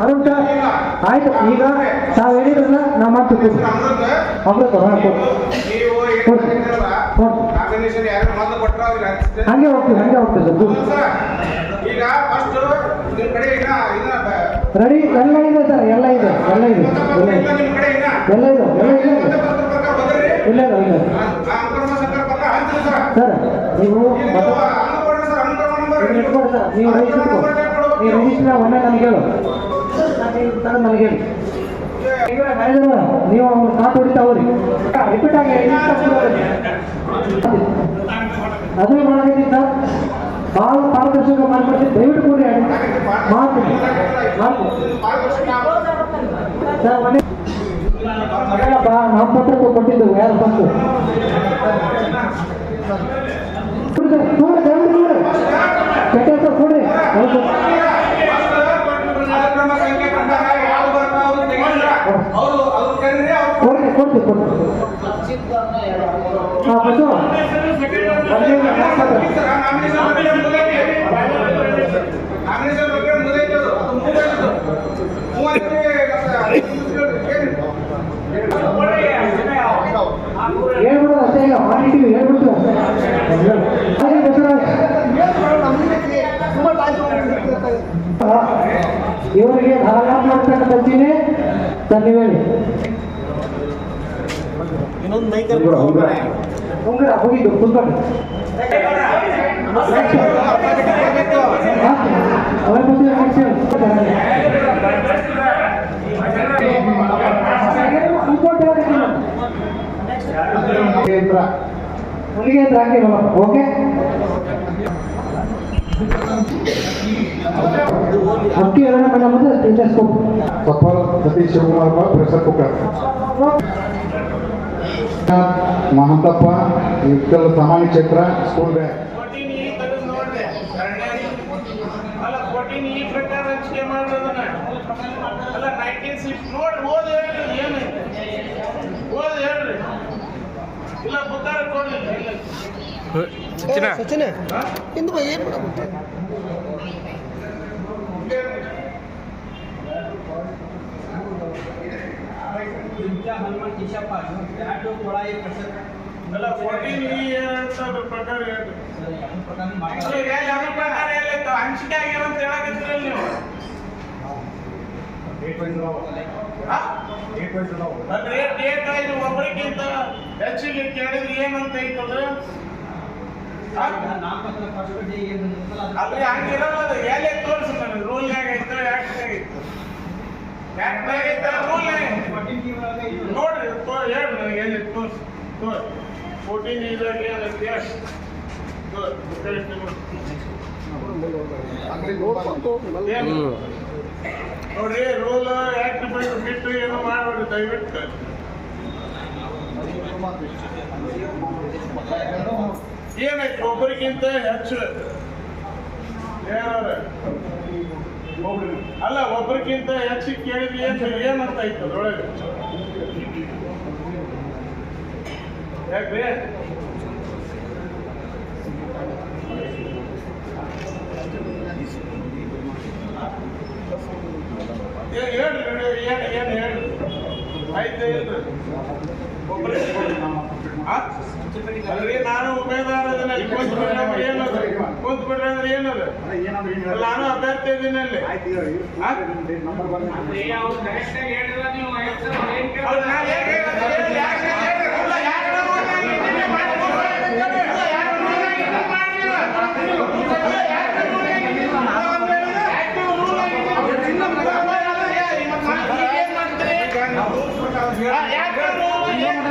Arun sir ಆಯ್ತು ಈಗ ತಾವು ಹೇಳಿದ್ರಲ್ಲ ನಾ ಮಾಡ್ತೀವಿ ಅಮೃತ ಹಂಗೆ ಹೋಗ್ತೀವಿ ಹಂಗೆ ಹೋಗ್ತೀವಿ. ರೆಡಿ ಎಲ್ಲ ಇದೆ ಸರ್ ಎಲ್ಲ ಇದೆ ಎಲ್ಲ ಇದೆ. ಎಲ್ಲ ಇದೆ. ಎಲ್ಲ ಇದೆ ಇಲ್ಲ ಇಲ್ಲ ಇಲ್ಲ. ಸರ್. ನೀವು ನೀವು ಮತ ರಿಜಿಸ್ಟರ್ ಒಮ್ಮೆ ನನಗೆ ಹೇಳು. ಸರ್ ನನಗೆ ಹೇಳಿ. ನೀವು ಅವ್ನು ಕಾತು ಹೊಡಿತಾ ಹೋಗ್ರಿ. ರಿಪೀಟ್ ಆಗಿ ಅದೇ ಮಾಡಬೇಕು ಸರ್ ಭಾಳ ಪಾರದರ್ಶಕ ಮಾಡ್ಕೊಡ್ತೀನಿ ದಯವಿಟ್ಟು ಕೂಡಿ ಮಾಡ್ತೀನಿ ಸರ್ ಮನೆ ನಮ್ಮ ಪತ್ರಕ್ಕೂ ಕೊಟ್ಟಿದ್ದು, ಯಾರು ಬಂದು ನೋಡಿ ನೋಡಿ ಕೆಟ್ಟ ಹೆಸರು ಕೊಡ್ರಿ ಹೌದು ಅನುಕ್ರಮ ಸಂಖ್ಯೆ ಪ್ರಕಾರ ಯಾರು ಬರ್ತಾರೋ ಅವ್ರು ತೆಗೀರಿ. ಅವ್ರು ಅವ್ರು ಕರೀರಿ, ಅವ್ರು ಕೊಡ್ರಿ ಕೊಡ್ತೀವಿ ಕೊಡ್ತೀವಿ ಹಾಂ ಬಸ್ಸು ಒಂದೇ ಒಂದು ಹಾಕ್ತಾರೆ. ಸರ್, ನಾಮಿನೇಷನ್ ಬಗ್ಗೆ ಮುಗ್ದೈತಿ. ನಾಮಿನೇಷನ್ ಬಗ್ಗೆ ಮುಗ್ದೈತಿ ಅದು. ಅದು ಮುಗ್ದೈತಿ ಅದು. ಮೂವತ್ತಕ್ಕೆ ಮತ್ತೆ ಏನು? ಹೇಳ್ಬಿಡು ಅಷ್ಟೇ ಈಗ ಹೇಳ್ಬಿಡ್ತು ಅದೇ ಬಸವರಾಜ್ ಇವರಿಗೆ ಧಾರಾಳ ಮಾಡ್ತಕ್ಕಂಥ ಸಚಿನೆ ಸರ್ ನೀವು ಹೇಳಿ ಉಂಗುರ ಹೋಗಿದ್ದು ಕುತ್ಕೊಂಡು ಅವರ ಬಗ್ಗೆ ಆಕ್ಷನ್ ಮುಲಿಗೆ ಅಂದ್ರೆ ಹಾಕಿ ಓಕೆ ಅಕ್ಕಿ ಎರಡನೇ ಮನೆ ಮುಂದೆ ಟೀಚರ್ಸ್ ಸಫಲ್ ಸತೀಶ್ ಶಿವಕುಮಾರ್ ಬಾ ಪ್ರೆಷರ್ ಕುಕ್ಕರ್ Mahantappa ಇಕ್ಕಲ್ ಸಾಮಾನ್ಯ ಕ್ಷೇತ್ರ ಸ್ಕೂಲ್ ಬ್ಯಾಗ್ ನೋಡ್ರಿ ಅಲ್ಲ ಫೋರ್ಟೀನ್ ಈ ಪ್ರಕಾರ ಹಂಚಿಕೆ ಮಾಡೋದನ್ನ ಅಲ್ಲ ಎಲ್ಲ ನೋಡ್ರಿ ಓದಿ ಹೇಳ್ರಿ ಫೋರ್ಟೀನ್ ಈ ಹೇಳ್ತಾರ ಪ್ರಕಾರ ಈಗ ಯಾವ ಪ್ರಕಾರ ಹಂಚಿಕೆ ಆಗ್ಯಾವ ಅಂತ ಹೇಳಕತ್ತೀರಲ್ಲ ನೀವು ಆ? ಅಲ್ರಿ ಡೇಟ್ ಐದು ಒಬ್ಬರಿಗಿಂತ ಹೆಚ್ಚಿಗೆ ಕೇಳಿದ್ರೆ ಏನಂತ ಐತದ ಆ? ಅಲ್ರಿ ಹಂಗಿರಲ್ಲ ಅದು ಎಲ್ಲಿ ತೋರಿಸ್ ನನಗೆ ರೂಲ್ನಾಗ ಐತೋ ಯಾಕ್ನಾಗ ಐತೋ ನೋಡ್ರಿ ಹೇಳಿ ನನಗೆ ಎಲ್ಲಿ ತೋರಿಸು ತೋರಿ ಫೋರ್ಟೀನ್ ಇದ್ರಾಗ ಏನೈತಿ ಎಷ್ಟು ನೋಡ್ರಿ ರೂಲ್ ಆಕ್ಟ್ ಬಿಟ್ಟು ಬಿಟ್ಟು ಏನು ಮಾಡ್ಬೇಡಿ ದಯವಿಟ್ಟು. ಏನೈತಿ ಒಬ್ಬರಿಗಿಂತ ಹೆಚ್ಚು? ಯಾರು ಅಲ್ಲ ಒಬ್ಬರಿಗಿಂತ ಹೆಚ್ಚು ಕೇಳಿದ್ರೆ ಏನು ಏನಂತ ಇತ್ತು ಅದ್ರೊಳಗೆ? ಯಾಕ್ರಿ? ಹೇಳ್ರಿ ಏನು ಹೇಳ್ರಿ? ಆಯ್ತು, ಹೇಳ್ರಿ. ಒಬ್ಬರೇ ನಾನು ಉಮೇದಾರ ಕುಂತ್ ಬಿಡ್ರಿ ಅಂದ್ರೆ ಏನದು ನಾನು ಅಭ್ಯರ್ಥಿ ಇದೀನಿ ಅಲ್ಲಿ ಆ?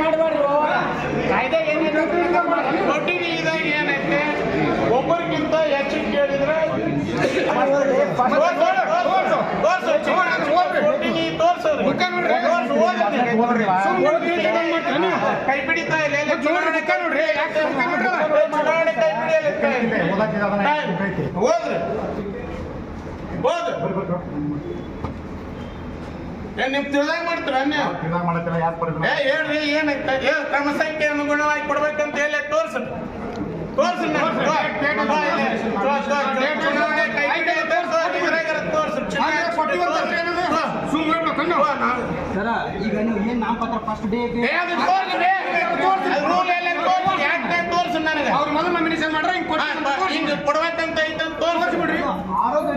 ಮಾಡಬಾರ್ದು ಕಾಯ್ದೆ ಕೊಟ್ಟಿಗೆ ಇದಾಗ ಏನೈತೆ ಒಬ್ಬರಿಗಿಂತ ಹೆಚ್ಚು ಕೇಳಿದ್ರೆ ಕೊಟ್ಟಿಗೆ ತೋರ್ಸೋದು ಕೈ ಬಿಡಿತಾ ಇಲ್ಲ ನೋಡ್ರಿ ಕೈ ಬಿಡಿಯಲ್ಲ ಹೋದ್ರಿ ಹೋದ್ರಿ ಏನ್ ನಿಮ್ ಮಾಡ್ತೀರ ತಿಳ್ದಾಗ ಮಾಡಕ್ಕೆಲ್ಲ ಯಾಕೆ ಬರ್ತದೆ ಏ ಹೇಳ್ರಿ ಏನೈತೆ ಏ ಕ್ರಮಸಂಖ್ಯೆ ಅನುಗುಣವಾಗಿ ಕೊಡ್ಬೇಕಂತ ಹೇಳಿ ತೋರ್ಸು. ತೋರ್ಸು ಸರ ಈಗ ನೀವು ಏನ್ ನಾಮಪತ್ರ ಫಸ್ಟ್ ಡೇ ತೋರ್ಸು ನನಗೆ? ಅವ್ರ ಮೊದಲು ನಾಮಿನೇಷನ್ ಮಾಡ್ರೆ ಹಿಂಗ್ ಕೊಡ್ಬೇಕಂತ ಐತೆ ತೋರ್ಸಿ. ಬಿಡ್ರಿ. ಆರೋಗ್ಯ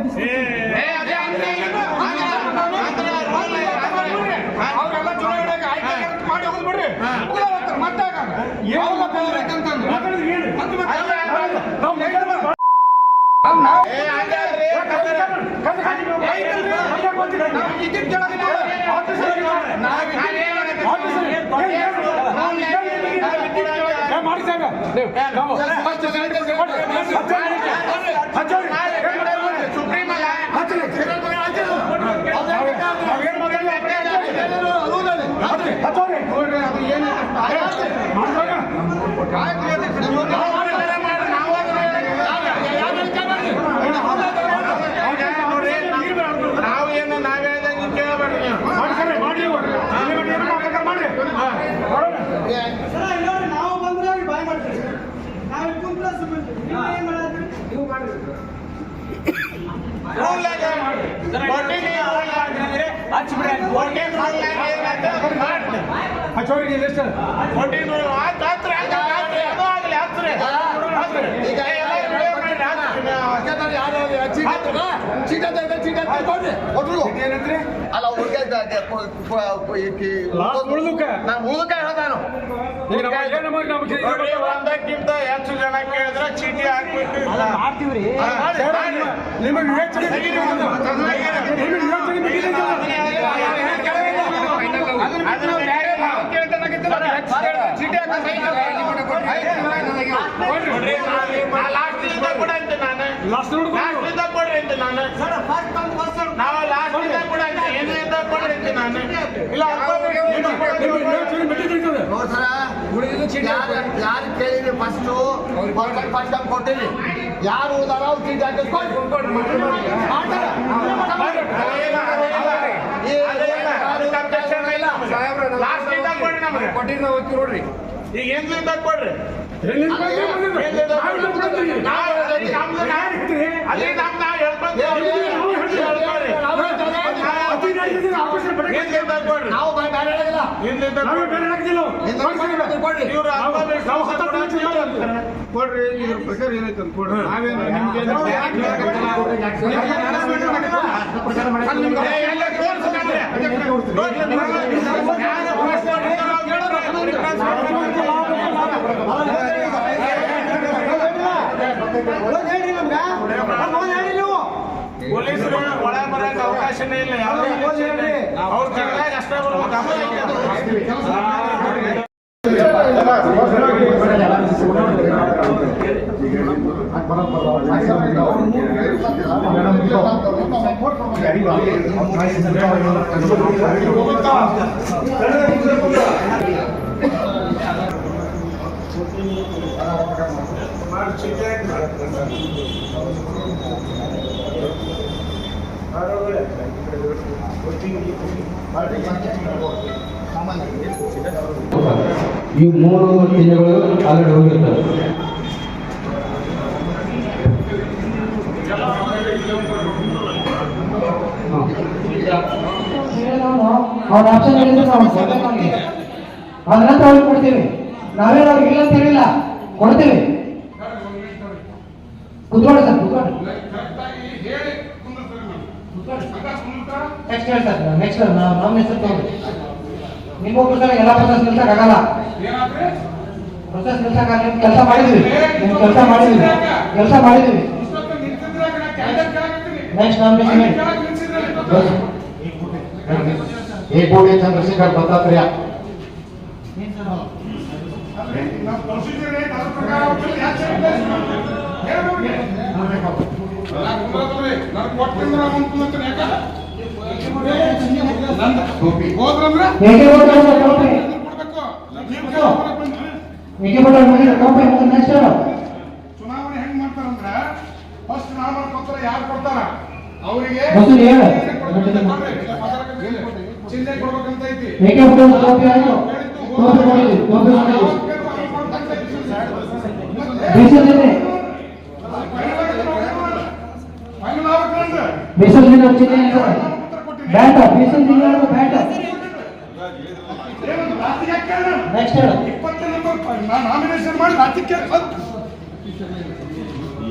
ಹತ್ತೋರಿ ಅದು ಏನು ಮಾಡ್ತಾರೆ ನಾವು ಬಂದ್ರೆ ಬಾಯ್ ಮಾಡ್ತೀವಿ ನಾವು ಕುಂತ ನೀವು ಮಾಡಿ ಹಚ್ಚೋರಿಗೆ ಎಷ್ಟು ಆಗ್ಲಿ ಹತ್ತಿರ ಅಲ್ಲ ಉಳಿಕೆ ನಾನು ಉಳಿಕೆ ಹೇಳ್ದಾನು ಒಂದಕ್ಕಿಂತ ಹೆಚ್ಚು ಜನ ಕೇಳಿದ್ರೆ ಚೀಟಿ ಹಾಕ್ಬಿಟ್ಟು ಮಾಡ್ತೀವ್ರಿ ನಿಮ್ಮ ವಿವೇಚನೆ ಚೀಟಿ ಹಾಕಿ ಕೊಡ ಅಂತ ನಾನು. ಲಾಸ್ಟ್ ಲಿಂದ ಕೊಡ್ರಿ ಅಂತ ನಾನು. ಅಂತ ಕೊಡ್ರಿ. ಅಂತ ನಾನು. ಇಲ್ಲ ಯಾರು ಕೇಳಿದ್ರಿ ಫಸ್ಟ್ ಯಾರು ಕೊಡ್ರಿ. ನೋಡ್ರಿ. ಈಗ ಏನ್ ಕೊಡ್ರಿ? ಕೊಡ್ರಿ ಇದ್ರ ಪ್ರಕಾರ ಏನೈತೆ ಅಂತ ಕೊಡ್ರಿ. ನಾವೇನು ನಿಮ್ಗೆ ಹೇಳ್ರಿ ನಮ್ಗೆ. ಹೇಳಿ ನೀವು. ಪೊಲೀಸರು ಒಳ ಬರಕ್ ಅವಕಾಶನೇ ಇಲ್ಲ ಯಾವುದೇ ಅವ್ರ ತಗೊಳ್ಳಾಗ ಅಷ್ಟೇ ಬರ್ಬೇಕು ಮೇಡಮ್ ಈ ಮೂರು ಜಿಲ್ಲೆಗಳು ಆಲ್ರೆಡಿ ಹೋಗಿರ್ತವೆ ಅವ್ರ ಆಪ್ಷನ್ ಹೇಳಿದ್ರೆ ನಾವು ಅದ್ರ ಕೊಡ್ತೀವಿ. ನಾವೇನು ಅವ್ರಿಗೆ ಇಲ್ಲ ಅಂತ ಹೇಳಿಲ್ಲ. ಕೊಡ್ತೀವಿ. ಕುತ್ಕೊಳ್ಳಿ ಸರ್ ಕುತ್ಕೊಳ್ಳಿ. ನೆಕ್ಸ್ಟ್ ಹೇಳಿ ಸರ್ ನೆಕ್ಸ್ಟ್ ನಮ್ಮ ಹೆಸರು ತಗೊಂಡು. ನಿಮ್ಮ ಪ್ರಕಾರ ಎಲ್ಲ ಪ್ರೊಸೆಸ್ ನಿಲ್ಸಕ್ಕಾಗಲ್ಲ ಪ್ರೊಸೆಸ್ ನಿಲ್ಸಕ್ಕಾಗಲ್ಲ ನಿಮ್ ಕೆಲಸ ಮಾಡಿದ್ವಿ ನಿಮ್ ಕೆಲಸ ಮಾಡಿದ್ವಿ ಕೆಲಸ ಮಾಡಿದ್ವಿ ನೆಕ್ಸ್ಟ್ ನಮ್ಮ ಏ ಕೋಡಿ ಚಂದ್ರಶೇಖರ್ ದತ್ತಾತ್ರೇಯ ಹೋದ್ರಂದ್ರೆ ಏಕೆ ಬೋರ್ಡ್ ಚುನಾವಣೆ ಹೆಂಗ್ ಮಾಡ್ತಾರಂದ್ರೆ ಫಸ್ಟ್ ನಾಮಲ್ ಪತ್ರ ಯಾರು ಕೊಡ್ತಾರ ಅವರಿಗೆ. ಚಿಹ್ನೆ ಕೊಡ್ಬೇಕಂತ ಐತಿ ಏಕೆ ಆಗ್ಬೇಕಂದ್ರೆ ಬೀಸಲ್ದಿನ ಚಿಹ್ನೆ ಬ್ಯಾಟ ದಿನ ಬ್ಯಾಟ ಏನು ಲಾಸ್ಟಿಗೆ ಯಾಕೆ ಕೇಳ್ದೆ? ನೆಕ್ಸ್ಟ್ ಹೇಳು. ಇಪ್ಪತ್ತು ನಂಬರ್ ನಾಮಿನೇಷನ್ ಮಾಡಿ ರಾಜ್ಯಕ್ಕೆ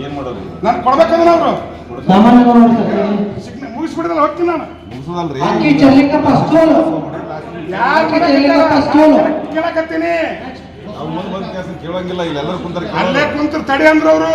ಏನ್ ಮಾಡೋದು ನಾನು ಕೊಡ್ಬೇಕಂದ್ರೆ ಅವರು ಮುಗಿಸ್ಬಿಡಿದ್ರೆ ಹೋಗ್ತೀನಿ ನಾನು. ಮುಗಿಸೋದಲ್ರಿ? ಅಕ್ಕಿ ಚೆಲ್ಲಿಕಪ್ಪ ಸ್ಟೋಲು ಅಕ್ಕಿ ಚೆಲ್ಲಿಕಪ್ಪ ಸ್ಟೋಲು ಕೇಳಕತ್ತೀನಿ? ಅವ್ರು ಮುಂದೆ ಬಂದ ಕೆಲಸ ಕೇಳಂಗಿಲ್ಲ ಇಲ್ಲ ಎಲ್ಲರೂ ಕುಂತಾರೆ ಅಲ್ಲೇ ಕುಂತ್ರ ತಡಿ ಅಂದ್ರು ಅವರು.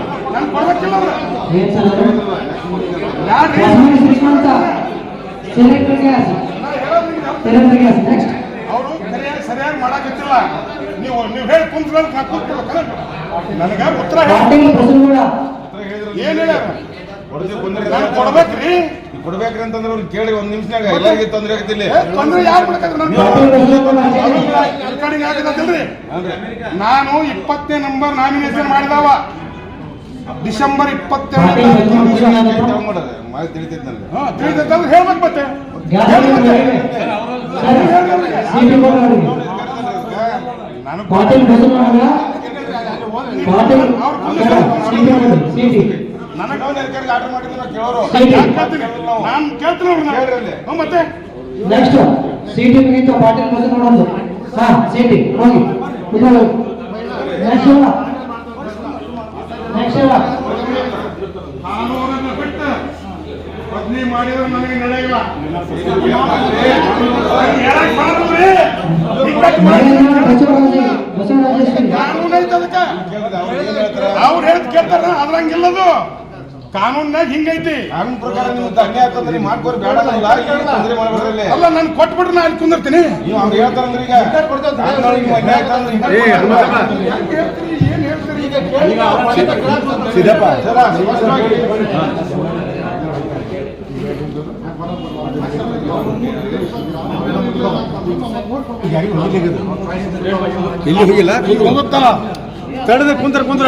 ಶ್ರೀಮಂತ cylinder gas. Cylinder gas next ಅವರು ಸರಿಯಾಗಿ ಸರಿಯಾಗಿ ಮಾಡಕತ್ತಿಲ್ಲ. ನೀವು ನೀವು ಹೇಳಿ ಕೂತ್ಕೊಳ್ಬೇಕು ನನಗೆ ಉತ್ತರ ಏನು ನಾನು ಕೊಡ್ಬೇಕ್ರಿ? ಕೊಡ್ಬೇಕ್ರಿ ಅಂತಂದ್ರೆ ಅವ್ರು ಕೇಳಿ ಒಂದ್ ನಿಮಿಷನಾಗ ಎಲ್ಲರಿಗೆ ತೊಂದ್ರೆ ಬಸವಗೌಡ ನಾನು ಇಪ್ಪತ್ತನೇ ನಂಬರ್ ನಾಮಿನೇಷನ್ ಮಾಡಿದವ. ಡಿಸೆಂಬರ್ ಇಪ್ಪತ್ತೆರಡು ತಿಳಿತೈತೆ ಹೇಳ್ಬೇಕು ಮತ್ತೆ ನನಗೆ ಆರ್ಡರ್ ಮಾಡಿದ್ರೆ ಕೇಳೋರು ನಾನು ಕೇಳ್ತೀನಿ ಮತ್ತೆ ನೆಕ್ಸ್ಟ್ ಸಿಟಿ ಮುಗಿತು ಪಾಟೀಲ್ ಹಾ ಸಿಟಿ ಹೋಗಿ ನೆಕ್ಸ್ಟ್ ಕಾನೂನನ್ನ ಬಿಟ್ಟು ಬದ್ಲಿ ಮಾಡಿದ್ರೆ ನನಗೆ ನಡೆಯಿಲ್ಲ. ಕಾನೂನ್ ಐತೆ ಅದಕ್ಕೆ. ಅವ್ರು ಹೇಳ್ತ ಕೇಳ್ತಾರ ಅದ್ರಂಗಿಲ್ಲದು. ಕಾನೂನ್ನಾಗ ಹಿಂಗೈತಿ. ಕಾನೂನು ಪ್ರಕಾರ ನೀವು ಮಾಡ್ಕೋರಿ ಬೇಡ ನಮ್ಗೆ ಕೇಳಿ ತೊಂದ್ರೆ ಅಲ್ಲ ನಾನು ಕೊಟ್ಬಿಟ್ರೆ ನಾ ಅಲ್ಲಿ ಕುಂದಿರ್ತೀನಿ. ನೀವು ಹಂಗೆ ಹೇಳ್ತಾರಂದ್ರೆ ಈಗ. ಏನ್ ಹೇಳ್ತೀರಿ? ಈಗ ಸಿದ್ದಪ್ಪ ಸರ ಹೋಗಿಲ್ಲ? ತಡದ ಕುಂದ್ರ ಕುಂದ್ರ.